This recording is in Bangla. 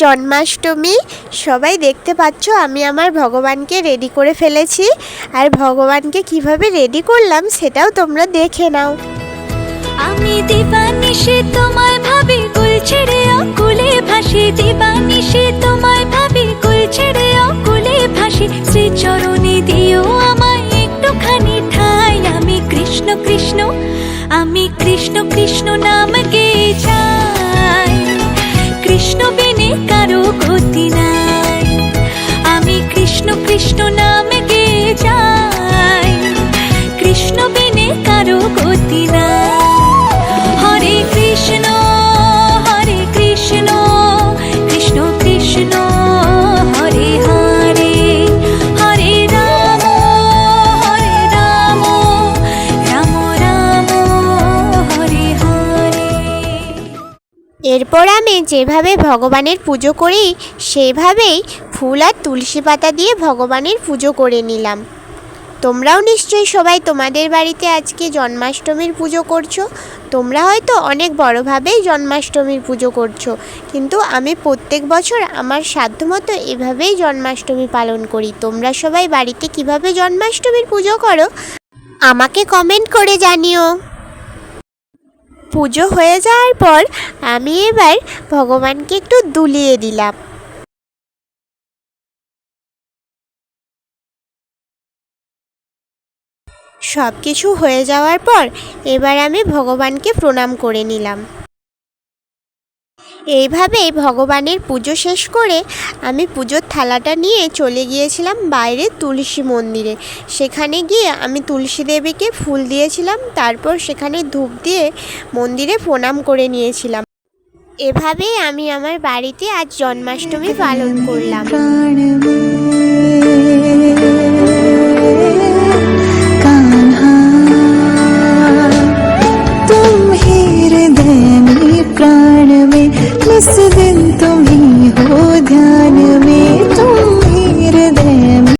জন্মাষ্টমী, সবাই দেখতে পাচ্ছ আমি আমার ভগবানকে রেডি করে ফেলেছি। আর ভগবানকে কীভাবে রেডি করলাম সেটাও তোমরা দেখে নাও। আমি দিবানিশে তোমায় ভাবি, কুল ছেড়ে অকুলে ভাসি। দিবানিশে তোমায় ভাবি, কুল ছেড়ে অকুলে ভাসি। শ্রী চরণে দিও আমায় একটুখানি ঠাই। আমি কৃষ্ণ কৃষ্ণ, আমি কৃষ্ণ কৃষ্ণ নাম গে যাই কৃষ্ণ বিনে এরপর আমি যেভাবে ভগবানের পুজো করি, সেভাবেই ফুল আর তুলসী পাতা দিয়ে ভগবানের পুজো করে নিলাম। তোমরাও নিশ্চয়ই সবাই তোমাদের বাড়িতে আজকে জন্মাষ্টমীর পুজো করছ। তোমরা হয়তো অনেক বড়োভাবেই জন্মাষ্টমীর পুজো করছ, কিন্তু আমি প্রত্যেক বছর আমার সাধ্যমতো এভাবেই জন্মাষ্টমী পালন করি। তোমরা সবাই বাড়িতে কীভাবে জন্মাষ্টমীর পুজো করো, আমাকে কমেন্ট করে জানিও। পুজো হয়ে যাওয়ার পর আমি এবার ভগবানকে একটু দুলিয়ে দিলাম। সব কিছু হয়ে যাওয়ার পর এবার আমি ভগবানকে প্রণাম করে নিলাম। এইভাবেই ভগবানের পুজো শেষ করে আমি পুজোর থালাটা নিয়ে চলে গিয়েছিলাম বাইরে তুলসী মন্দিরে। সেখানে গিয়ে আমি তুলসী দেবীকে ফুল দিয়েছিলাম, তারপর সেখানে ধূপ দিয়ে মন্দিরে প্রণাম করে নিয়েছিলাম। এভাবেই আমি আমার বাড়িতে আজ জন্মাষ্টমী পালন করলাম। ध्यान